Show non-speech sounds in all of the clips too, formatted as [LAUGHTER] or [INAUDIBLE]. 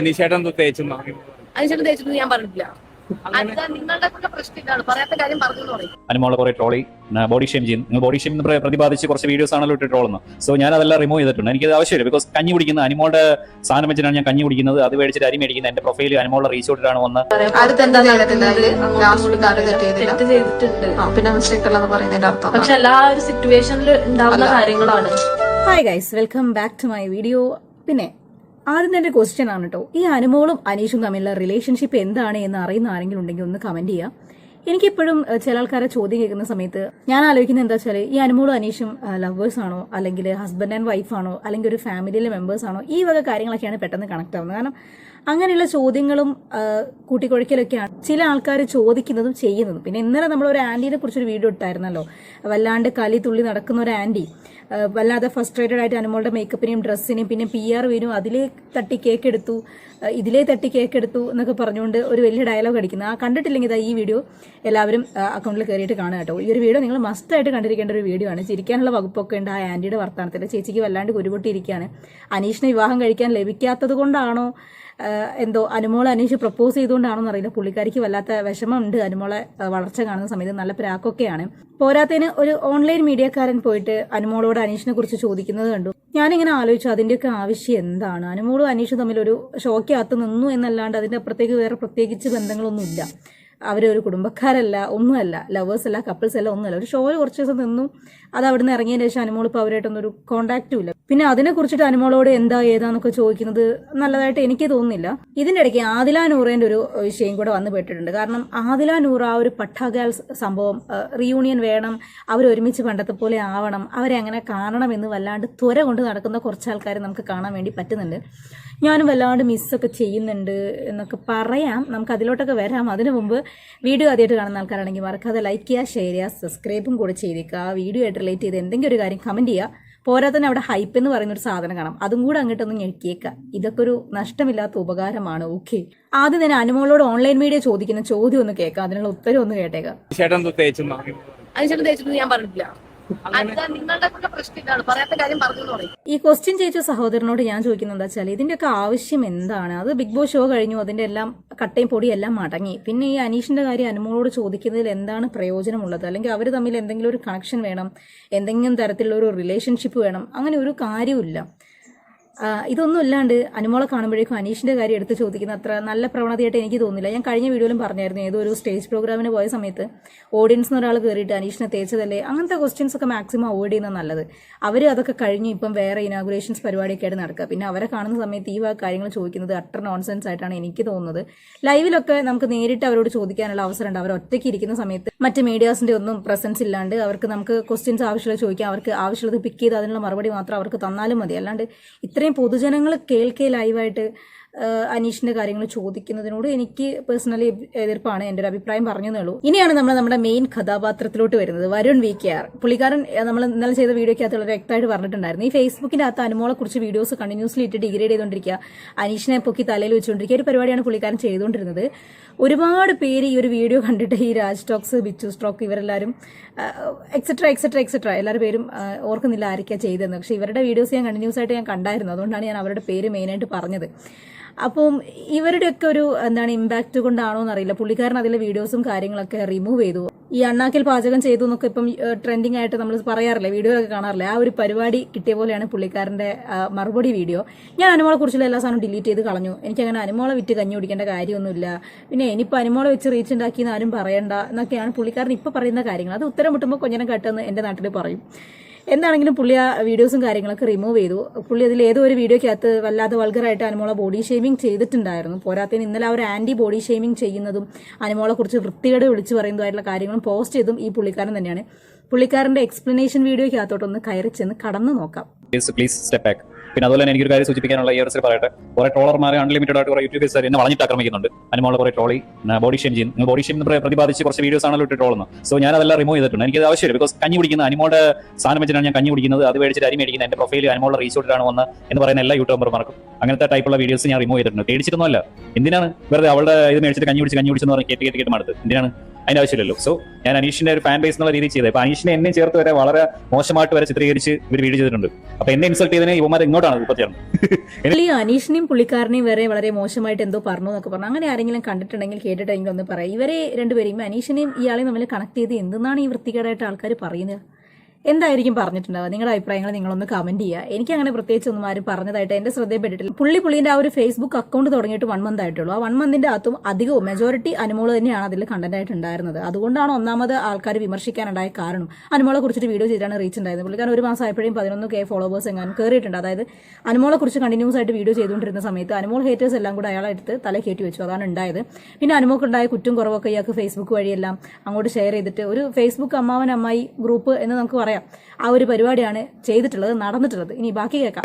അനീഷേട്ടൻ തേച്ചെന്നോ? അതിനുശേഷം തേച്ചിട്ട് ഞാൻ പറഞ്ഞിട്ടില്ല. അത് നിങ്ങളുടെ പ്രശ്നം ഇതാണ്. പറയാത്ത കാര്യം പറഞ്ഞു എന്ന് പറയും. അനുമോളെ കുറെ ട്രോളി ബോഡി ഷെയിം ചെയ്യുന്നു നിങ്ങൾ ബോഡി ഷെയിം പ്രതിപാദിച്ച് കുറച്ച് വീഡിയോസ് ആണല്ലോ ഇട്ട് ട്രോളുന്നത്. സോ ഞാൻ അതെല്ലാം റിമൂവ് ചെയ്തിട്ടുണ്ട്. എനിക്ക് അത് ആവശ്യമില്ല. ബിക്കോസ് കഞ്ഞി കുടിക്കുന്ന അനുമോളുടെ സാധനം വെച്ചിട്ടാണ് ഞാൻ കഞ്ഞി കുടിക്കുന്നത്. അത് മേടിച്ചിട്ട് അരി മേടിക്കുന്നത് എന്റെ പ്രൊഫൈൽ അനുമോളുടെ റീച്ച് ഔട്ടിലാണ് വന്ന് പക്ഷെ എല്ലാ ഒരു സിറ്റുവേഷനിൽ ഉണ്ടാവുന്ന കാര്യങ്ങളാണ്. Hi guys welcome back to my video പിന്നെ ആദ്യം തന്നെ ക്വസ്റ്റ്യൻ ആണ് കേട്ടോ ഈ അനുമോളും അനീഷും തമ്മിലുള്ള റിലേഷൻഷിപ്പ് എന്താണ് എന്ന് അറിയുന്ന ആരെങ്കിലും ഉണ്ടെങ്കിൽ ഒന്ന് കമന്റ് ചെയ്യാം. എനിക്കിപ്പോഴും ചില ആൾക്കാരെ ചോദ്യം കേൾക്കുന്ന സമയത്ത് ഞാൻ ആലോചിക്കുന്നത് എന്താ വെച്ചാൽ ഈ അനുമോളും അനീഷും ലവേഴ്സ് ആണോ? അല്ലെങ്കിൽ ഹസ്ബൻഡ് ആൻഡ് വൈഫ് ആണോ? അല്ലെങ്കിൽ ഒരു ഫാമിലിയിലെ മെമ്പേഴ്സ് ആണോ? ഈ വക കാര്യങ്ങളൊക്കെയാണ് പെട്ടെന്ന് കണക്ട് ആവുന്നത്. കാരണം അങ്ങനെയുള്ള ചോദ്യങ്ങളും കൂട്ടിക്കൊഴിക്കലൊക്കെയാണ് ചില ആൾക്കാർ ചോദിക്കുന്നതും ചെയ്യുന്നതും. പിന്നെ ഇന്നലെ നമ്മൾ ഒരു ആന്റീനെ കുറിച്ചൊരു വീഡിയോ ഇട്ടായിരുന്നല്ലോ. വല്ലാണ്ട് കലി തുള്ളി നടക്കുന്ന ഒരു ആഹ്, വല്ലാതെ ഫസ്ട്രേറ്റഡ് ആയിട്ട് അനുമോളുടെ മേക്കപ്പിനെയും ഡ്രസ്സിനെയും പിന്നെ പി ആർ വീനും അതിലേ തട്ടി കേക്ക് എടുത്തു ഇതിലേ തട്ടി കേക്ക് എടുത്തു എന്നൊക്കെ പറഞ്ഞുകൊണ്ട് ഒരു വലിയ ഡയലോഗ് അടിക്കുന്നത് ആ കണ്ടിട്ടില്ലെങ്കിൽ ഈ വീഡിയോ എല്ലാവരും അക്കൗണ്ടിൽ കയറിയിട്ട് കാണുക കേട്ടോ. ഈ ഒരു വീഡിയോ നിങ്ങൾ മസ്റ്റായിട്ട് കണ്ടിരിക്കേണ്ട ഒരു വീഡിയോ ആണ്. ചിരിക്കാനുള്ള വകുപ്പൊക്കെ ഉണ്ട് ആ ആന്റിയുടെ വർത്തമാനത്തിൽ ചേച്ചിക്ക് വല്ലാണ്ട് കുരുപൊട്ടിയിരിക്കുകയാണ്. അനീഷിനെ വിവാഹം കഴിക്കാൻ ലഭിക്കാത്തത് കൊണ്ടാണോ എന്തോ അനുമോളെ അനീഷ് പ്രപ്പോസ് ചെയ്തുകൊണ്ടാണോ എന്നറിയില്ല പുള്ളിക്കാരിക്ക് വല്ലാത്ത വിഷമമുണ്ട്. അനുമോളെ വളർച്ച കാണുന്ന സമയത്ത് നല്ല പ്രാക്കൊക്കെയാണ്. പോരാത്തതിന് ഒരു ഓൺലൈൻ മീഡിയക്കാരൻ പോയിട്ട് അനുമോളോട് അനീഷിനെ കുറിച്ച് ചോദിക്കുന്നത് കണ്ടു. ഞാനിങ്ങനെ ആലോചിച്ചു അതിന്റെയൊക്കെ ആവശ്യം എന്താണ്? അനുമോളും അനീഷും തമ്മിൽ ഒരു ഷോക്കകത്ത് നിന്നു എന്നല്ലാണ്ട് അതിന്റെ അപ്പുറത്തേക്ക് വേറെ പ്രത്യേകിച്ച് ബന്ധങ്ങളൊന്നുമില്ല. അവരൊരു കുടുംബക്കാരല്ല ഒന്നുമല്ല. ലവേഴ്സ് അല്ല കപ്പിൾസ് അല്ല ഒന്നുമല്ല. ഒരു ഷോയിൽ കുറച്ച് ദിവസം നിന്നു. അത് അവിടെ നിന്ന് ഇറങ്ങിയതിന് ശേഷം അനുമോൾ ഇപ്പോൾ അവരായിട്ടൊന്നും ഒരു കോണ്ടാക്റ്റും ഇല്ല. പിന്നെ അതിനെ കുറിച്ചിട്ട് അനുമോളോട് എന്താ ഏതാന്നൊക്കെ ചോദിക്കുന്നത് നല്ലതായിട്ട് എനിക്ക് തോന്നുന്നില്ല. ഇതിന്റെ ഇടയ്ക്ക് ആദില നൂറേന്റെ ഒരു വിഷയം കൂടെ വന്നു പെട്ടിട്ടുണ്ട്. കാരണം ആദില നൂറ ആ ഒരു പട്ടാഗാൽ സംഭവം റീയൂണിയൻ വേണം അവർ ഒരുമിച്ച് പണ്ടത്തെ പോലെ ആവണം അവരെ അങ്ങനെ കാണണമെന്ന് വല്ലാണ്ട് ത്വര കൊണ്ട് നടക്കുന്ന കുറച്ച് ആൾക്കാരെ നമുക്ക് കാണാൻ വേണ്ടി പറ്റുന്നുണ്ട്. ഞാനും വല്ലാണ്ട് മിസ്സൊക്കെ ചെയ്യുന്നുണ്ട് എന്നൊക്കെ പറയാം. നമുക്ക് അതിലോട്ടൊക്കെ വരാം. അതിനു മുമ്പ് വീഡിയോ ആദ്യമായിട്ട് കാണുന്ന ആൾക്കാരാണെങ്കിൽ മറക്കാതെ ലൈക്ക് ചെയ്യുക ഷെയർ ചെയ്യുക സബ്സ്ക്രൈബും കൂടെ ചെയ്തേക്കുക ആ വീഡിയോ ആയിട്ട് റിലേറ്റ് ചെയ്ത് എന്തെങ്കിലും ഒരു കാര്യം കമന്റ് ചെയ്യുക. പോരാതെ തന്നെ അവിടെ ഹൈപ്പ് എന്ന് പറയുന്ന ഒരു സാധനം കാണാം. അതും കൂടെ അങ്ങോട്ടൊന്ന് ഞെക്കിയേക്കുക ഇതൊക്കെ ഒരു നഷ്ടമില്ലാത്ത ഉപകാരമാണ്. ഓക്കെ ആദ്യം തന്നെ അനുമോളോട് ഓൺലൈൻ മീഡിയ ചോദിക്കുന്ന ചോദ്യം ഒന്ന് കേൾക്കാം. അതിനുള്ള ഉത്തരം ഒന്ന് കേട്ടേക്കാം. ഞാൻ പറഞ്ഞിട്ടില്ല. ഈ ക്വസ്റ്റ്യൻ ചോദിച്ച സഹോദരനോട് ഞാൻ ചോദിക്കുന്നത് എന്താ വെച്ചാൽ ഇതിന്റെയൊക്കെ ആവശ്യം എന്താണ്? അത് ബിഗ് ബോസ് ഷോ കഴിഞ്ഞു അതിന്റെ എല്ലാം കട്ടയും പൊടിയും എല്ലാം മടങ്ങി. പിന്നെ ഈ അനീഷിന്റെ കാര്യം അനുമോളോട് ചോദിക്കുന്നതിൽ എന്താണ് പ്രയോജനമുള്ളത്? അല്ലെങ്കിൽ അവർ തമ്മിൽ എന്തെങ്കിലും ഒരു കണക്ഷൻ വേണം എന്തെങ്കിലും തരത്തിലുള്ള ഒരു റിലേഷൻഷിപ്പ് വേണം അങ്ങനെ ഒരു കാര്യമില്ല ഇതൊന്നും ഇല്ലാണ്ട് അനുമോളെ കാണുമ്പോഴേക്കും അനീഷിന്റെ കാര്യം എടുത്ത് ചോദിക്കുന്ന അത്ര നല്ല പ്രവണതയായിട്ട് എനിക്ക് തോന്നില്ല ഞാൻ കഴിഞ്ഞ വീഡിയോയിലും പറഞ്ഞായിരുന്നു ഏതോ ഒരു സ്റ്റേജ് പ്രോഗ്രാമിന് പോയ സമയത്ത് ഓഡിയൻസ് ഒരാൾ കയറിയിട്ട് അനീഷിനെ തേച്ചതല്ലേ? അങ്ങനത്തെ ക്വസ്റ്റ്യൻസ് ഒക്കെ മാക്സിമം അവോയ്ഡ് ചെയ്യുന്നത് നല്ലത്. അവർ അതൊക്കെ കഴിഞ്ഞ് ഇപ്പം വേറെ ഇനാഗുറേഷൻസ് പരിപാടിയൊക്കെ ആയിട്ട് നടക്കുക. പിന്നെ അവരെ കാണുന്ന സമയത്ത് ഈ കാര്യങ്ങൾ ചോദിക്കുന്നത് അട്ടർ നോൺസെൻസ് ആയിട്ടാണ് എനിക്ക് തോന്നുന്നത്. ലൈവിലൊക്കെ നമുക്ക് നേരിട്ട് അവരോട് ചോദിക്കാനുള്ള അവസരം ഉണ്ട് അവർ ഒറ്റയ്ക്ക് ഇരിക്കുന്ന സമയത്ത് മറ്റ് മീഡിയാസിന്റെ ഒന്നും പ്രസൻസ് ഇല്ലാണ്ട് അവർക്ക് നമുക്ക് ക്വസ്റ്റ്യൻസ് ആവശ്യമുള്ള ചോദിക്കാം. അവർക്ക് ആവശ്യമുള്ളത് പിക്ക് ചെയ്ത് അതിനുള്ള മറുപടി മാത്രം അവർക്ക് തന്നാലും മതി. അല്ലാണ്ട് ഇത്രയും പൊതുജനങ്ങൾ കേൾക്കേ ലൈവായിട്ട് അനീഷിന്റെ കാര്യങ്ങൾ ചോദിക്കുന്നതിനോട് എനിക്ക് പേഴ്സണലി എതിർപ്പാണ് എന്റെ ഒരു അഭിപ്രായം പറഞ്ഞു ഉള്ളൂ. ഇനിയാണ് നമ്മൾ നമ്മുടെ മെയിൻ കഥാപാത്രത്തിലോട്ട് വരുന്നത്. Varun V K R. പുള്ളിക്കാരൻ നമ്മൾ ഇന്നലെ ചെയ്ത വീഡിയോയ്ക്കകത്ത് വളരെ വ്യക്തമായിട്ട് പറഞ്ഞിട്ടുണ്ടായിരുന്നു. ഈ ഫേസ്ബുക്കിന്റെ അകത്ത് അനുമോളെ കുറിച്ച് വീഡിയോസ് കണ്ടിന്യൂസ്ലി ഇട്ട് ഡിഗ്രേഡ് ചെയ്തുകൊണ്ടിരിക്കുക അനീഷിനെ പൊക്കി തലയിൽ വെച്ചുകൊണ്ടിരിക്കുക ഒരു പരിപാടിയാണ് പുള്ളിക്കാരൻ ചെയ്തുകൊണ്ടിരുന്നത്. ഒരുപാട് പേര് ഈ ഒരു വീഡിയോ കണ്ടിട്ട് ഈ രാജ് ടോക്സ് ബിച്ചു സ്ട്രോക്ക് ഇവരെല്ലാവരും et cetera et cetera et cetera എല്ലാവരും പേരും ഓർക്കുന്നില്ല ആരൊക്കെയാണ് ചെയ്തതെന്ന്. പക്ഷേ ഇവരുടെ വീഡിയോസ് ഞാൻ കണ്ടിന്യൂസ് ആയിട്ട് ഞാൻ കണ്ടായിരുന്നു. അതുകൊണ്ടാണ് ഞാൻ അവരുടെ പേര് മെയിനായിട്ട് പറഞ്ഞത്. അപ്പം ഇവരുടെയൊക്കെ ഒരു എന്താണ് ഇമ്പാക്റ്റ് കൊണ്ടാണോ എന്നറിയില്ല. പുള്ളിക്കാരൻ അതിലെ വീഡിയോസും കാര്യങ്ങളൊക്കെ റിമൂവ് ചെയ്തു. ഈ അണ്ണാക്കിൽ പാചകം ചെയ്തു എന്നൊക്കെ ഇപ്പം ട്രെൻഡിങ് ആയിട്ട് നമ്മൾ പറയാറില്ലേ വീഡിയോയിലൊക്കെ കാണാറില്ല? ആ ഒരു പരിപാടി കിട്ടിയ പോലെയാണ് പുള്ളിക്കാരന്റെ മറുപടി വീഡിയോ ഞാൻ അനുമോളെ കുറിച്ചുള്ള എല്ലാ സാധനവും ഡിലീറ്റ് ചെയ്ത് കളഞ്ഞു. എനിക്ക് അങ്ങനെ അനുമോളെ വിറ്റ് കഞ്ഞി കുടിക്കേണ്ട കാര്യമൊന്നുമില്ല. പിന്നെ ഇനിയിപ്പോൾ അനുമോളെ വെച്ച് റീച്ച് ഉണ്ടാക്കി എന്ന് ആരും പറയണ്ട എന്നൊക്കെയാണ് പുള്ളിക്കാരൻ ഇപ്പോൾ പറയുന്ന കാര്യങ്ങൾ. അത് ഉത്തരം മുട്ടുമ്പോൾ കൊഞ്ഞനം കട്ടെന്ന് എന്റെ നാട്ടിൽ പറയും. എന്താണെങ്കിലും പുള്ളി ആ വീഡിയോസും കാര്യങ്ങളൊക്കെ റിമൂവ് ചെയ്തു. പുള്ളി അതിൽ ഏതോ ഒരു വീഡിയോക്കകത്ത് വല്ലാതെ വൾഗറായിട്ട് അനുമോളെ ബോഡി ഷേമിംഗ് ചെയ്തിട്ടുണ്ടായിരുന്നു. പോരാത്തതിന് ഇന്നലെ അവർ ആന്റി ബോഡി ഷേമിംഗ് ചെയ്യുന്നതും അനുമോളെ കുറിച്ച് വൃത്തികേട് വിളിച്ചു പറയുന്നതായിട്ടുള്ള കാര്യങ്ങളും പോസ്റ്റ് ചെയ്തും ഈ പുള്ളിക്കാരൻ തന്നെയാണ്. പുള്ളിക്കാരന്റെ എക്സ്പ്ലനേഷൻ വീഡിയോക്കകത്തോട്ടൊന്ന് കയറി ചെന്ന് കടന്നു നോക്കാം. പ്ലീസ് പ്ലീസ് സ്റ്റെപ്പ് ബാക്ക് പിന്നെ അതുപോലെ തന്നെ എനിക്കൊരു കാര്യം സൂചിപ്പിക്കാനുള്ള ഈ അവസരം പറയട്ടെ. കുറെ ട്രോളർമാർ അൺലിമിറ്റഡ് ആയിട്ട് കുറെ യൂട്യൂബേഴ്സ് എന്നെ വളഞ്ഞിട്ട് ആക്രമിക്കുന്നുണ്ട്. അനുമോളെ കുറെ ട്രോളി ബോഡി ഷെയിം ചെയ്യുന്നു. ബോഡി ഷെയിം പ്രതിപാദിച്ച് കുറച്ച് വീഡിയോസ് ആണല്ലോ ഇട്ട് ട്രോളുന്നത് സോ ഞാൻ അതെല്ലാം റിമൂവ് ചെയ്തിട്ടുണ്ട്. എനിക്ക് ആവശ്യമില്ല. ബിക്കോസ് കഞ്ഞി കുടിക്കുന്ന അനുമോളുടെ സാധനം വെച്ചിട്ടാണ് ഞാൻ കഞ്ഞി കുടിക്കുന്നത്. അത് മേടിച്ചിട്ട് അരി മേടിക്കുന്നത് എന്റെ പ്രൊഫൈൽ അനിമോളുടെ റീസോർട്ടിലാണ് വന്ന് എന്ന് പറയുന്ന എല്ലാ യൂട്യൂബർമാർക്കും അങ്ങനത്തെ ടൈപ്പുള്ള വീഡിയോസ് ഞാൻ റിമൂവ് ചെയ്തിട്ടുണ്ട്. പേടിച്ചിട്ടൊന്നുമല്ല. എന്തിനാണ്? വെറുതെ അവളുടെ ഇത് മേടിച്ചിട്ട് കഞ്ഞി കുടിച്ച് കഞ്ഞി കുടിച്ചെന്ന് പറഞ്ഞ് കേട്ട് കേട്ട് കേട്ട് മടുത്ത്. എന്തിനാണ്? അതിന്റെ ആവശ്യമില്ലല്ലോ. സോ ഞാൻ അനീഷിന്റെ ഒരു ഫാൻ ബേസ് എന്നുള്ള രീതിയിൽ ചെയ്തത്. അപ്പൊ അനീഷിനെ എന്നെ ചേർത്ത് വരെ വളരെ മോശമായിട്ട് വരെ ചിത്രീകരിച്ച് ഇവർ വീഡിയോ ചെയ്തിട്ടുണ്ട്. അപ്പൊ എന്നെ ഇൻസൾട്ട് ചെയ്തതിനെ ഇവന്മാർ ഇങ്ങോട്ടാണ് ഇപ്പൊ ഈ അനീഷിനെയും പുള്ളിക്കാരനെയും വരെ വളരെ മോശമായിട്ട് എന്തോ പറഞ്ഞു എന്നൊക്കെ പറഞ്ഞു. അങ്ങനെ ആരെങ്കിലും കണ്ടിട്ടുണ്ടെങ്കിൽ കേട്ടിട്ടുണ്ടെങ്കിൽ ഒന്ന് പറയാം. ഇവരെ രണ്ടുപേരെയും അനീഷിനെയും ഇയാളെയും തമ്മിൽ കണക്ട് ചെയ്ത് എന്തെന്നാണ് ഈ വൃത്തികേടായിട്ട് ആൾക്കാർ പറയുന്നത്? എന്തായിരിക്കും പറഞ്ഞിട്ടുണ്ടാവുക? നിങ്ങളുടെ അഭിപ്രായങ്ങൾ നിങ്ങളൊന്ന് കമന്റ് ചെയ്യുക. എനിക്ക് അങ്ങനെ പ്രത്യേകിച്ച് ഒന്നും ആരും പറഞ്ഞതായിട്ട് എന്റെ ശ്രദ്ധയിൽപ്പെട്ടിട്ടില്ല പുള്ളി പുള്ളിന്റെ ആ ഒരു ഫേസ്ബുക്ക് അക്കൗണ്ട് തുടങ്ങിയിട്ട് വൺ മന്ത് ആയിട്ടുള്ളൂ. ആ വൺ മന്തിന്റെ അകത്തും അധികവും മെജോറിറ്റി അനുമോൾ തന്നെയാണ് അതിൽ കണ്ടന്റ് ആയിട്ട് ഉണ്ടായിരുന്നത്. അതുകൊണ്ടാണ് ഒന്നാമത് ആൾക്കാർ വിമർശിക്കാനുണ്ടായ കാരണം. അനുമോളെ കുറിച്ചിട്ട് വീഡിയോ ചെയ്തിട്ടാണ് റീച്ച് ഉണ്ടായത് പുള്ളിക്കാരൻ ഒരു മാസം ആയപ്പോഴും പതിനൊന്ന് കെ ഫോളോവേഴ്സ് എങ്ങാനും കയറിയിട്ടുണ്ട് അതായത് അനുമോളെ കുറിച്ച് കണ്ടിന്യൂസ് ആയിട്ട് വീഡിയോ ചെയ്തുകൊണ്ടിരുന്ന സമയത്ത് അനുമോൾ ഹേറ്റേഴ്സ് എല്ലാം കൂടെ അയാളെ എടുത്ത് തല കയറ്റി വെച്ചു. അതാണ് ഉണ്ടായത്. പിന്നെ അനുമോക്കുണ്ടായ കുറ്റം കുറവൊക്കെ ഇയാൾക്ക് ഫേസ്ബുക്ക് വഴിയെല്ലാം അങ്ങോട്ട് ഷെയർ ചെയ്തിട്ട് ഒരു ഫേസ്ബുക്ക് അമ്മാവൻ അമ്മായി ഗ്രൂപ്പ് എന്ന് നമുക്ക് പറയാം. ആ ഒരു പരിപാടിയാണ് ചെയ്തിട്ടുള്ളത് നടന്നിട്ടുള്ളത്. ഇനി ബാക്കി കേൾക്കാം.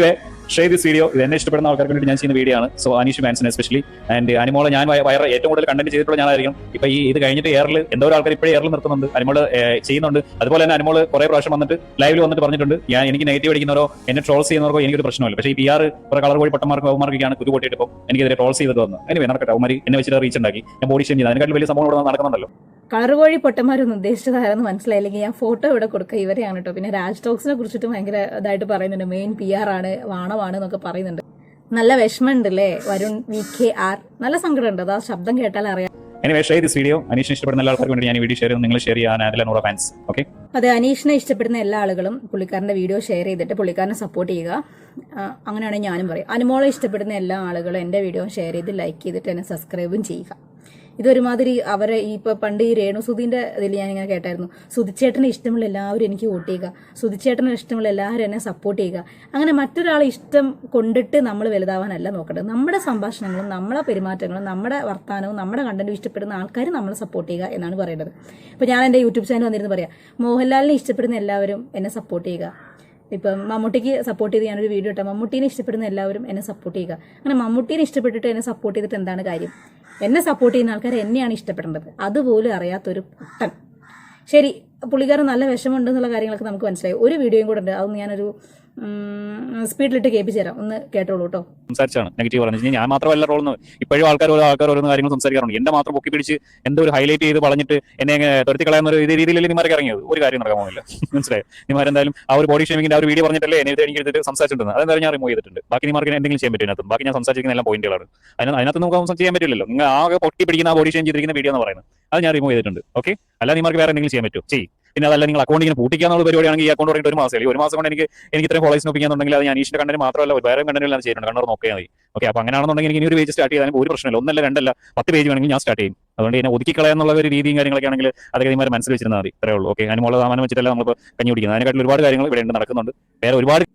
ഷെയർ വീഡിയോ ഇത് എന്നെ ഇഷ്ടപ്പെടുന്ന ആൾക്കാർക്ക് വേണ്ടി ഞാൻ ചെയ്യുന്ന വീഡിയോ ആണ്. So Aneesh Manson especially and അനിമോളെ ഞാൻ വയറ ഏറ്റവും കൂടുതൽ കണ്ടന്റ് ചെയ്തിട്ടുള്ള ഞാനായിരിക്കും. ഇപ്പൊ ഈ ഇത് കഴിഞ്ഞിട്ട് എയറിൽ എന്തോ ആൾക്കാർ ഇപ്പോഴും എയറിൽ നിർത്തുന്നുണ്ട്. അനിമോൾ ചെയ്യുന്നുണ്ട്. അതുപോലെ തന്നെ അനിമോൾ കുറെ പ്രാവശ്യം വന്നിട്ട് ലൈവിൽ വന്നിട്ട് പറഞ്ഞിട്ടുണ്ട്. ഞാൻ എനിക്ക് നെഗറ്റീവ് അടിക്കുന്നവരോ എന്നെ ട്രോൾസ് ചെയ്യുന്നവർക്കോ എനിക്കൊരു പ്രശ്നമില്ല പക്ഷേ ഈ പി ആർ കുറെ കളർ കോഴി പട്ടമാർക്ക് അവന്മാർക്കൊക്കെയാണ് കുരു പൊട്ടിയിട്ട് ഇപ്പം എനിക്കെതിരെ ട്രോൾസ് ചെയ്തിട്ട് വന്നു അങ്ങനെ നടക്കട്ടെ. അവന്മാർ എന്നെ വെച്ചിട്ട് റീച്ച് ഉണ്ടാക്കി. ഞാൻ ബോഡി ഷെയിം ചെയ്തു. അതിനെക്കാട്ടിൽ വലിയ സംഭവം ഇവിടെ നടക്കുന്നുണ്ടല്ലോ. കളറുകോഴി പൊട്ടന്മാരൊന്നും ഉദ്ദേശിച്ചതായിരുന്നു മനസ്സിലായില്ലെങ്കിൽ ഞാൻ ഫോട്ടോ ഇവിടെ കൊടുക്കുക ഇവരെയാണ് കേട്ടോ. പിന്നെ രാജ് ടോക്സിനെ കുറിച്ചിട്ട് ഭയങ്കര ഇതായിട്ട് പറയുന്നുണ്ട്. മെയിൻ പി ആർ ആണ് വാണമാണ് എന്നൊക്കെ പറയുന്നുണ്ട്. നല്ല വിഷമമുണ്ട് അല്ലേ വരുൺ വി കെ ആർ നല്ല സങ്കടമുണ്ട്. അതാ ശബ്ദം കേട്ടാൽ അറിയാം. എനിവേ ഷെയർ ദിസ് വീഡിയോ അനീഷിനെ ഇഷ്ടപ്പെടുന്ന എല്ലാ ആൾക്കാർക്ക് വേണ്ടി ഞാൻ വീഡിയോ ഷെയർ നിങ്ങൾ ഷെയർ ചെയ്യാൻ നൂറ ഫാൻസ് ഓക്കെ അതെ അനീഷിനെ ഇഷ്ടപ്പെടുന്ന എല്ലാ ആളുകളും പുള്ളിക്കാരന്റെ വീഡിയോ ഷെയർ ചെയ്തിട്ട് പുള്ളിക്കാരനെ സപ്പോർട്ട് ചെയ്യുക. അങ്ങനെയാണ് അങ്ങനെയാണെങ്കിൽ ഞാനും പറയും. അനുമോളെ ഇഷ്ടപ്പെടുന്ന എല്ലാ ആളുകളും എന്റെ വീഡിയോ ഷെയർ ചെയ്ത് ലൈക്ക് ചെയ്തിട്ട് എന്നെ സബ്സ്ക്രൈബും ചെയ്യുക. ഇതൊരുമാതിരി അവരെ ഈ ഇപ്പൊ പണ്ട് ഈ രേണുസുധീന്റെ ഇതിൽ ഞാൻ ഇങ്ങനെ കേട്ടായിരുന്നു. സുധിച്ചേട്ടന് ഇഷ്ടമുള്ള എല്ലാവരും എനിക്ക് വോട്ട് ചെയ്യുക. സുധിച്ചേട്ടന് ഇഷ്ടമുള്ള എല്ലാവരും എന്നെ സപ്പോർട്ട് ചെയ്യുക. അങ്ങനെ മറ്റൊരാളെ ഇഷ്ടം കൊണ്ടിട്ട് നമ്മൾ വലുതാവാനല്ല നോക്കേണ്ടത്. നമ്മുടെ സംഭാഷണങ്ങളും നമ്മളെ പെരുമാറ്റങ്ങളും നമ്മുടെ വർത്തമാനവും നമ്മുടെ കണ്ടന്റും ഇഷ്ടപ്പെടുന്ന ആൾക്കാർ നമ്മളെ സപ്പോർട്ട് ചെയ്യുക എന്നാണ് പറയേണ്ടത്. ഇപ്പോൾ ഞാൻ എന്റെ യൂട്യൂബ് ചാനൽ വന്നിരുന്ന് പറയാം. മോഹൻലാലിനെ ഇഷ്ടപ്പെടുന്ന എല്ലാവരും എന്നെ സപ്പോർട്ട് ചെയ്യുക. ഇപ്പം മമ്മൂട്ടിക്ക് സപ്പോർട്ട് ചെയ്ത് ഞാനൊരു വീഡിയോ ഇട്ടാൽ മമ്മൂട്ടീനെ ഇഷ്ടപ്പെടുന്ന എല്ലാവരും എന്നെ സപ്പോർട്ട് ചെയ്യുക. അങ്ങനെ മമ്മൂട്ടീനെ ഇഷ്ടപ്പെട്ടിട്ട് എന്നെ സപ്പോർട്ട് ചെയ്തിട്ട് എന്താണ് കാര്യം? എന്നെ സപ്പോർട്ട് ചെയ്യുന്ന ആൾക്കാർ എന്നെയാണ് ഇഷ്ടപ്പെടേണ്ടത് അതുപോലും അറിയാത്തൊരു പൊട്ടൻ. ശരി പുള്ളിക്കാരൻ നല്ല വിഷമമുണ്ട് എന്നുള്ള കാര്യങ്ങളൊക്കെ നമുക്ക് മനസ്സിലായി. ഒരു വീഡിയോയും കൂടെ ഉണ്ട്. അതൊന്ന് ഞാനൊരു സ്പീഡിലിട്ട് കേൾപ്പിച്ചു തരാം. ഒന്ന് കേട്ടോളൂ കേട്ടോ. സംസാരിച്ചാണ്. നെഗറ്റീവ് പറഞ്ഞു ഞാൻ മാത്രമല്ല റോൾ ഇപ്പോഴും ആൾക്കാർ ഓരോ ആൾക്കാർ ഓരോന്ന് കാര്യങ്ങൾ സംസാരിക്കാറുണ്ട്. എന്റെ മാത്രം പൊക്കി പിടിച്ച് എന്തോ ഒരു ഹൈലൈറ്റ് ചെയ്ത് പറഞ്ഞിട്ട് എന്നെ തുരത്തി കളയുന്ന ഒരു രീതിയിലല്ലേ നിമാർക്ക് ഇറങ്ങിയത്? ഒരു കാര്യം നടക്കാൻ പോകുന്നില്ല. [LAUGHS] മനസ്സിലായി? നിമാർ എന്തായാലും ആ ഒരു ബോഡി ഷേമിങ്ങിന്റെ ആ ഒരു വീഡിയോ പറഞ്ഞിട്ടല്ലേ എന്നെ എനിക്ക് എടുത്തിട്ട് സംസാരിച്ചിട്ടുണ്ട് അതെന്തായാലും ഞാൻ റിമൂവ് ചെയ്തിട്ടുണ്ട്. ബാക്കി നിമാർക്ക് എന്തെങ്കിലും ചെയ്യാൻ പറ്റും ബാക്കി ഞാൻ സംസാരിക്കുന്ന എല്ലാ പോയിന്റുകളാണ് അതിനകത്ത് അതിനകത്ത് നമുക്ക് ചെയ്യാൻ പറ്റില്ലല്ലോ. നിങ്ങൾ ആകെ പൊട്ടി പിടിക്കുന്ന ആ ബോഡി ഷേം ചെയ്തിരിക്കുന്ന വീഡിയോ എന്ന് പറയുന്നത്. അത് ഞാൻ റിമൂവ് ചെയ്തിട്ടുണ്ട്. ഓക്കെ അല്ല നിമാർക്ക് വേറെ എന്തെങ്കിലും ചെയ്യാൻ പറ്റും ചെയ്യും. പിന്നെ അതല്ല നിങ്ങൾ അക്കൗണ്ട് ഇങ്ങനെ പൂട്ടിക്കാന്നുള്ള പരിപാടിയാണെങ്കിൽ ഈ അക്കൗണ്ട് തുടങ്ങിയിട്ട് ഒരു മാസം ഒരു മാസം കൊണ്ട് എനിക്ക് എനിക്ക് ഇത്രയും ഫോളോസ് നോക്കിയാന്നുണ്ടെങ്കിൽ അത് ഞാൻ അനീഷിന്റെ കണ്ടന്റ് മാത്രമല്ല വേറെ കണ്ടന്റ് ഞാൻ ചെയ്യുന്നുണ്ട് കണ്ണൂർ നോക്കിയാൽ മതി. ഓക്കെ അപ്പൊ അങ്ങനെയാണെന്നുണ്ടെങ്കിൽ എനിക്ക് ഒരു പേജ് സ്റ്റാർട്ട് ചെയ്താലും ഒരു പ്രശ്നമില്ല. ഒന്നല്ല രണ്ടല്ല പത്ത് പേജ് വേണമെങ്കിൽ ഞാൻ സ്റ്റാർട്ട് ചെയ്യും. അതുകൊണ്ട് എന്നെ ഒതുക്കി കളയാന്നുള്ള ഒരു രീതിയും കാര്യങ്ങളൊക്കെ ആണെങ്കിൽ അതൊക്കെ നിമാരെ മനസ്സിൽ വെച്ചിരുന്നാൽ മതി. ഇത്രേ ഉള്ളൂ. ഓക്കെ അതിനുള്ള സാമാനം വെച്ചിട്ടല്ല നമ്മളിപ്പോൾ കഞ്ഞി കുടിക്കുന്നത്. അതിനെക്കാട്ടിൽ ഒരുപാട് കാര്യങ്ങൾ ഇവിടെ നടക്കുന്നുണ്ട്. വേറെ ഒരുപാട്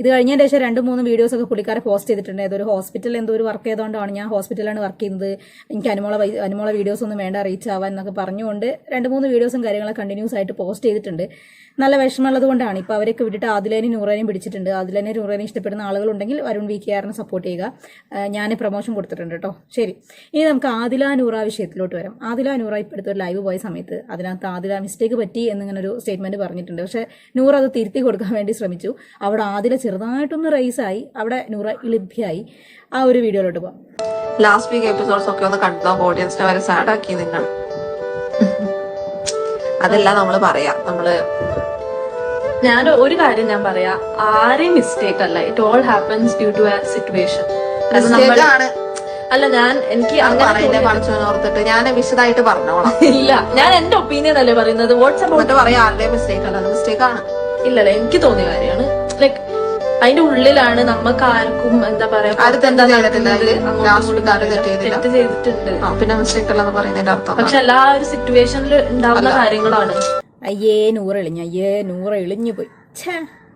ഇത് കഴിഞ്ഞതിന് ശേഷം രണ്ട് മൂന്ന് വീഡിയോസ് ഒക്കെ പുള്ളിക്കാരെ പോസ്റ്റ് ചെയ്തിട്ടുണ്ട്. ഏതൊരു ഹോസ്പിറ്റലിൽ എന്തോ ഒരു വർക്ക് ചെയ്തുകൊണ്ടാണ് ഞാൻ ഹോസ്പിറ്റലാണ് വർക്ക് ചെയ്യുന്നത്. എനിക്ക് അനുമോള അനുമോള വീഡിയോസ് ഒന്നും വേണ്ട റീച്ച് ആവാൻ എന്നൊക്കെ പറഞ്ഞുകൊണ്ട് രണ്ട് മൂന്ന് വീഡിയോസും കാര്യങ്ങളൊക്കെ കണ്ടിന്യൂസ് ആയിട്ട് പോസ്റ്റ് ചെയ്തിട്ടുണ്ട്. നല്ല വിഷമമുള്ളത് കൊണ്ടാണ്. ഇപ്പോൾ അവരൊക്കെ വിട്ടിട്ട് ആദിലേനും നൂറേനെയും പിടിച്ചിട്ടുണ്ട്. ആദിലേനെ നൂറേനെ ഇഷ്ടപ്പെടുന്ന ആളുകളുണ്ടെങ്കിൽ വരുൺ വി കെ ആറിനെ സപ്പോർട്ട് ചെയ്യുക ഞാൻ പ്രൊമോഷൻ കൊടുത്തിട്ടുണ്ട് കേട്ടോ. ശരി. ഇനി നമുക്ക് ആദില നൂറ വിഷയത്തിലോട്ട് വരാം. ആദില നൂറ ഇപ്പോൾ അടുത്തൊരു ലൈവ് പോയ സമയത്ത് അതിനകത്ത് ആദില മിസ്റ്റേക്ക് പറ്റി എന്നിങ്ങനെ ഒരു സ്റ്റേറ്റ്മെന്റ് പറഞ്ഞിട്ടുണ്ട്. പക്ഷേ നൂറ അത് തിരുത്തി കൊടുക്കാൻ വേണ്ടി ശ്രമിച്ചു. അവിടെ ആദില ചെറുതായിട്ടൊന്ന് റൈസായി അവിടെ നൂറ ഇളിഭ്യായി ആ ഒരു വീഡിയോയിലോട്ട് പോവാം. ലാസ്റ്റ് വീക്ക് എപ്പിസോഡ്സ് ഒക്കെ ഒന്ന് കണ്ടോ ഓഡിയൻസിനെ വരെ സാഡ് ആക്കി നിങ്ങൾ. അതെല്ലാം നമ്മൾ പറയാം. നമ്മൾ ഞാൻ ഒരു കാര്യം ഞാൻ പറയാ. ആരെയും മിസ്റ്റേക്ക് അല്ല. It all happens due to a situation അല്ല ഞാൻ എനിക്ക് ഓർത്തിട്ട്. ഞാൻ വിശദമായിട്ട് പറഞ്ഞോളാം. ഇല്ല. ഞാൻ എന്റെ ഒപ്പീനിയൻ അല്ലേ പറയുന്നത്? വാട്സ്ആപ്പ് പറയാം ആരുടെയും മിസ്റ്റേക്ക് അല്ല. മിസ്റ്റേക്ക് ആണ്. ഇല്ലല്ല എനിക്ക് തോന്നിയ കാര്യമാണ്. ലൈക്ക് അതിന്റെ ഉള്ളിലാണ് നമുക്ക് ആർക്കും എന്താ പറയാ തെറ്റ് ചെയ്തിട്ടുണ്ട്. പിന്നെ മിസ്റ്റേക്ക് അല്ലെന്ന് പറയുന്നതിന്റെ അർത്ഥം പക്ഷെ എല്ലാ ഒരു സിറ്റുവേഷനിൽ ഉണ്ടാവുന്ന കാര്യങ്ങളാണ്. അയ്യേ നൂറ് ഇളിഞ്ഞ അയ്യേ നൂറ് ഇളിഞ്ഞു പോയി ഛേ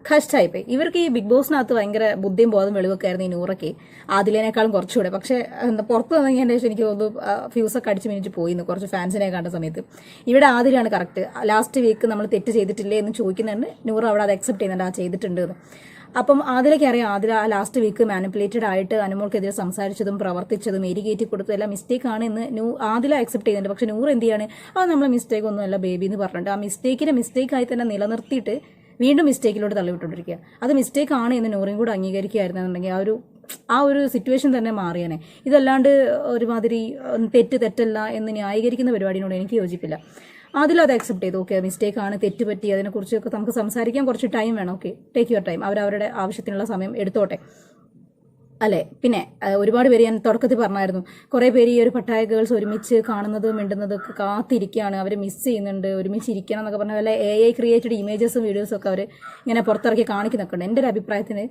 കഷ്ടമായി പോയി ഇവർക്ക് ഈ ബിഗ് ബോസിനകത്ത് ഭയങ്കര ബുദ്ധിയും ബോധം വെളിവൊക്കെ ആയിരുന്നു ഈ നൂറയ്ക്ക്. ആദിലേനേക്കാളും കുറച്ചുകൂടെ. പക്ഷേ എന്താ പുറത്ത് വന്നതിന് ശേഷം എനിക്ക് തോന്നുന്നു ഫ്യൂസൊക്കെ അടിച്ച് മിനിറ്റ് പോയിന്ന് കുറച്ച് ഫാൻസിനെ കണ്ട സമയത്ത്. ഇവിടെ ആദിലാണ് കറക്റ്റ്. ലാസ്റ്റ് വീക്ക് നമ്മൾ തെറ്റ് ചെയ്തിട്ടില്ലേ എന്ന് ചോദിക്കുന്നുണ്ട്. നൂറ് അവിടെ അത് അക്സെപ്റ്റ് ചെയ്യുന്നുണ്ട്. ആ ചെയ്തിട്ടുണ്ട് എന്ന്. അപ്പം ആദിലയ്ക്ക് അറിയാം ആദില ലാസ്റ്റ് വീക്ക് മാനിപ്പുലേറ്റഡ് ആയിട്ട് അനുമോൾക്കെതിരെ സംസാരിച്ചതും പ്രവർത്തിച്ചതും എരികേറ്റി കൊടുത്തതും എല്ലാം മിസ്റ്റേക്ക് ആണ് എന്ന് നൂ ആദില അക്സെപ്റ്റ് ചെയ്യുന്നുണ്ട്. പക്ഷെ നൂറ് എന്ത് ചെയ്യാണ്? അത് നമ്മളെ മിസ്റ്റേക്ക് ഒന്നുമല്ല ബേബി എന്ന് പറഞ്ഞിട്ട് ആ മിസ്റ്റേക്കിനെ മിസ്റ്റേക്കായി തന്നെ നിലനിർത്തിയിട്ട് വീണ്ടും മിസ്റ്റേക്കിലോട്ട് തള്ളിവിട്ടുകൊണ്ടിരിക്കുക. അത് മിസ്റ്റേക്ക് ആണ് എന്ന് നൂറും കൂടെ അംഗീകരിക്കുകയായിരുന്നുണ്ടെങ്കിൽ ആ ഒരു ആ ഒരു സിറ്റുവേഷൻ തന്നെ മാറിയനെ. ഇതല്ലാണ്ട് ഒരുമാതിരി തെറ്റ് തെറ്റല്ല എന്ന് ന്യായീകരിക്കുന്ന പരിപാടിയോട് എനിക്ക് യോജിപ്പില്ല. അതിൽ അത് അക്സെപ്റ്റ് ചെയ്തു. ഓക്കെ മിസ്റ്റേക്ക് ആണ് തെറ്റുപറ്റി അതിനെക്കുറിച്ചൊക്കെ നമുക്ക് സംസാരിക്കാൻ കുറച്ച് ടൈം വേണം. ഓക്കെ ടേക്ക് യുവർ ടൈം അവരവരുടെ ആവശ്യത്തിനുള്ള സമയം എടുത്തോട്ടെ. അല്ലേ? പിന്നെ ഒരുപാട് പേര് ഞാൻ തുടക്കത്തിൽ പറഞ്ഞായിരുന്നു. കുറേ പേര് ഈ ഒരു പട്ടായ ഗേൾസ് ഒരുമിച്ച് കാണുന്നതും മിണ്ടുന്നതും ഒക്കെ കാത്തിരിക്കുകയാണ്. അവർ മിസ് ചെയ്യുന്നുണ്ട് ഒരുമിച്ച് ഇരിക്കണം എന്നൊക്കെ പറഞ്ഞ പോലെ എ ഐ ക്രിയേറ്റഡ് ഇമേജസും വീഡിയോസും ഒക്കെ അവർ ഇങ്ങനെ പുറത്തിറക്കി കാണിക്കുന്നൊക്കെ ഉണ്ട്. എന്റെ ഒരു അഭിപ്രായത്തിന്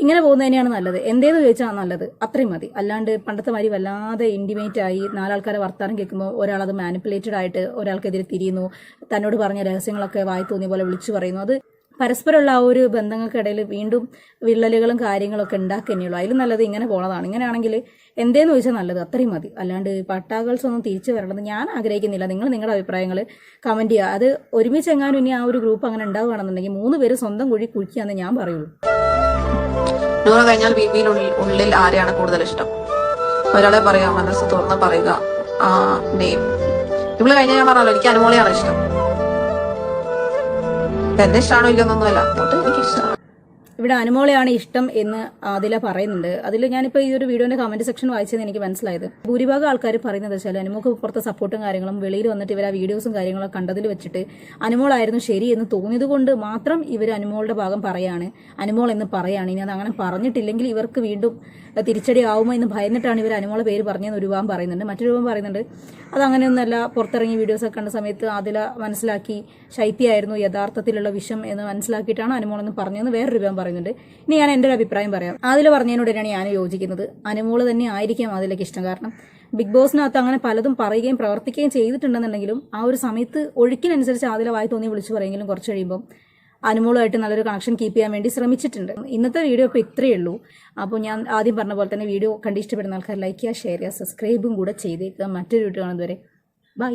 ഇങ്ങനെ പോകുന്നത് തന്നെയാണ് നല്ലത്. എന്തേന്ന് ചോദിച്ചാൽ നല്ലത്. അത്രയും മതി. അല്ലാണ്ട് പണ്ടത്തെ മാതിരി വല്ലാതെ ഇന്റിമേറ്റ് ആയി നാലാൾക്കാരെ വർത്താനം കേൾക്കുമ്പോൾ ഒരാളത് മാനിപ്പുലേറ്റഡ് ആയിട്ട് ഒരാൾക്കെതിരെ തിരിയുന്നു. തന്നോട് പറഞ്ഞ രഹസ്യങ്ങളൊക്കെ വായി തോന്നിയ പോലെ വിളിച്ചു പറയുന്നു. അത് പരസ്പരമുള്ള ആ ഒരു ബന്ധങ്ങൾക്കിടയിൽ വീണ്ടും വിള്ളലുകളും കാര്യങ്ങളൊക്കെ ഉണ്ടാക്കുക തന്നെയുള്ളൂ. നല്ലത് ഇങ്ങനെ പോണതാണ്. ഇങ്ങനെയാണെങ്കിൽ എന്തേന്ന് ചോദിച്ചാൽ നല്ലത്. അത്രയും മതി. അല്ലാണ്ട് പട്ടാകൾസ് ഒന്നും തിരിച്ചു വരണമെന്ന് ഞാൻ ആഗ്രഹിക്കുന്നില്ല. നിങ്ങൾ നിങ്ങളുടെ അഭിപ്രായങ്ങൾ കമന്റ് ചെയ്യുക. അത് ഒരുമിച്ച് എങ്ങാനും ഇനി ആ ഒരു ഗ്രൂപ്പ് അങ്ങനെ ഉണ്ടാവുകയാണെന്നുണ്ടെങ്കിൽ മൂന്ന് പേര് സ്വന്തം കുഴി കുഴിക്കുകയെന്ന് ഞാൻ പറയുള്ളൂ. നൂറ് കഴിഞ്ഞാൽ ബിബിയിനുള്ളിൽ ഉള്ളിൽ ആരെയാണ് കൂടുതൽ ഇഷ്ടം? ഒരാളെ പറയാ മനസ്സ് തുറന്ന് പറയുക ആ നെയിം ഇവൾ കഴിഞ്ഞാൽ ഞാൻ പറഞ്ഞല്ലോ എനിക്ക് അനുമോളെയാണ് ഇഷ്ടം. എന്റെ ഇഷ്ടമാണോ ഇല്ലെന്നൊന്നുമല്ല. ഇവിടെ അനുമോളെയാണ് ഇഷ്ടം എന്ന് ആദില പറയുന്നുണ്ട്. അതിൽ ഞാനിപ്പോൾ ഈ ഒരു വീഡിയോന്റെ കമന്റ് സെക്ഷൻ വായിച്ചത് എനിക്ക് മനസ്സിലായത്. ഭൂരിഭാഗം ആൾക്കാർ പറയുന്നത് വെച്ചാൽ അനുമോക്ക് പുറത്തെ സപ്പോർട്ടും കാര്യങ്ങളും വെളിയിൽ വന്നിട്ട് ഇവർ ആ വീഡിയോസും കാര്യങ്ങളൊക്കെ കണ്ടതിൽ വെച്ചിട്ട് അനുമോളായിരുന്നു ശരി എന്ന് തോന്നിയത് കൊണ്ട് മാത്രം ഇവർ അനുമോളുടെ ഭാഗം പറയാണ്. അനുമോൾ എന്ന് പറയാണ്. ഇനി അത് അങ്ങനെ പറഞ്ഞിട്ടില്ലെങ്കിൽ ഇവർക്ക് വീണ്ടും തിരിച്ചടി ആവുമോ എന്ന് ഭയന്നിട്ടാണ് ഇവർ അനുമോളെ പേര് പറഞ്ഞതെന്ന് ഒരു ഭാഗം പറയുന്നുണ്ട്. മറ്റൊരു ഭാഗം പറയുന്നുണ്ട് അത് അങ്ങനെയൊന്നുമല്ല. പുറത്തിറങ്ങിയ വീഡിയോസ് കണ്ട സമയത്ത് അതില മനസ്സിലാക്കി ശൈത്യായിരുന്നു യഥാർത്ഥത്തിലുള്ള വിഷം എന്ന് മനസ്സിലാക്കിയിട്ടാണ് അനുമോളെന്ന് പറഞ്ഞതെന്ന് വേറൊരു ഭാഗം പറയുന്നുണ്ട്. ഇനി ഞാൻ എന്റെ ഒരു അഭിപ്രായം പറയാം. അതിൽ പറഞ്ഞതിനോട് തന്നെയാണ് ഞാൻ യോജിക്കുന്നത്. അനുമോൾ തന്നെ ആയിരിക്കാം അതിലേക്ക് ഇഷ്ടം. കാരണം ബിഗ് ബോസിനകത്ത് അങ്ങനെ പലതും പറയുകയും പ്രവർത്തിക്കുകയും ചെയ്തിട്ടുണ്ടെന്നുണ്ടെങ്കിലും ആ ഒരു സമയത്ത് ഒഴുക്കിനനുസരിച്ച് അതിലെ വായി തോന്നി വിളിച്ചു പറയുമെങ്കിലും കുറച്ച് കഴിയുമ്പോൾ അനുമോളുമായിട്ട് നല്ലൊരു കണക്ഷൻ കീപ്പ് ചെയ്യാൻ വേണ്ടി ശ്രമിച്ചിട്ടുണ്ട്. ഇന്നത്തെ വീഡിയോ ഇപ്പോൾ ഇത്രയേ ഉള്ളൂ. അപ്പോൾ ഞാൻ ആദ്യം പറഞ്ഞ പോലെ തന്നെ വീഡിയോ കണ്ട് ഇഷ്ടപ്പെടുന്ന ആൾക്കാർ ലൈക്ക് ചെയ്യുക ഷെയർ ചെയ്യുക സബ്സ്ക്രൈബും കൂടെ ചെയ്തേക്കുക. മറ്റൊരു വീഡിയോ കാണുന്നതുവരെ. ബൈ